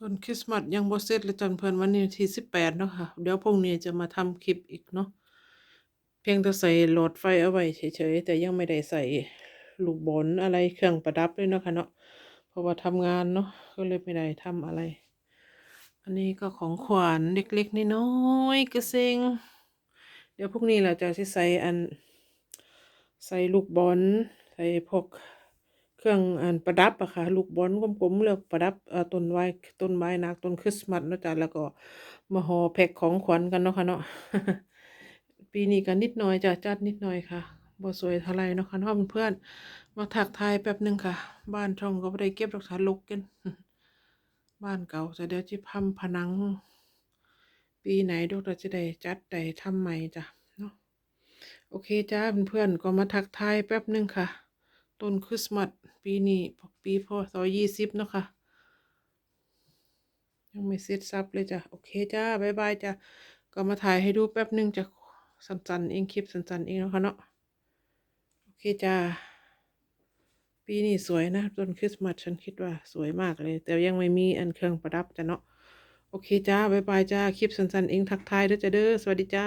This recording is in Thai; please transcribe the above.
ต้นคริสต์มาสยังบ่เสร็จเลยจนเพิ่นวันนี้ที่สิบแปดเนาะค่ะ เดี๋ยวพรุ่งนี้จะมาทำคลิปอีกเนาะเพียงแต่ใส่หลอดไฟเอาไว้เฉยๆ แต่ยังไม่ได้ใส่ลูกบอลอะไรเครื่องประดับด้วยเนาะค่ะเนาะเพราะว่าทำงานเนาะก็เลยไม่ได้ทำอะไร อันนี้ก็ของขวัญเล็กๆน้อยๆกระเซงเดี๋ยวพรุ่งนี้เราจะใส่อัน ใส่ลูกบอลใส่พวก เครื่องอันประดับอะค่ะลูกบอลกลมๆเลือกประดับต้นไม้ต้นไม้นักต้นคริสต์มาสเนาะจ๊ะแล้วก็มาห่อแพ็คของขวัญกันเนาะค่ะเนาะปีนี้ก็นิดหน่อยจ้ะจัดนิดหน่อยค่ะบ่สวยเท่าไรเนาะค่ะเนาะเพื่อนๆมาทักทายแป๊บหนึงค่ะ บ้านช่องก็บ่ได้เก็บรักษาลกกัน บ้านเก่าแต่เดี๋ยวจิพัมผนัง ปีไหนเดูเราจะได้จัดได้ทำใหม่จ้ะเนาะโอเคจ้าเพื่อนๆก็มาทักทายแป๊บหนึงค่ะ ต้นคริสต์มาสปีนี้ปีพศยี่สิบเนาะค่ะ ยังไม่เสร็จสับเลยจ้ะ โอเคจ้าบ๊ายบายจ้ะ ก็มาถ่ายให้ดูแป๊บหนึงจะสั้นๆเองคลิปสั้นๆเองนะค่ะเนาะโอเคจ้าปีนี้สวยนะต้นคริสต์มาสฉันคิดว่าสวยมากเลย แต่ยังไม่มีอันเครื่องประดับจ้ะเนาะโอเคจ้าบ๊ายบายจ้าคลิปสั้นๆเองทักทายด้อจ้าเด้อสวัสดีจ้า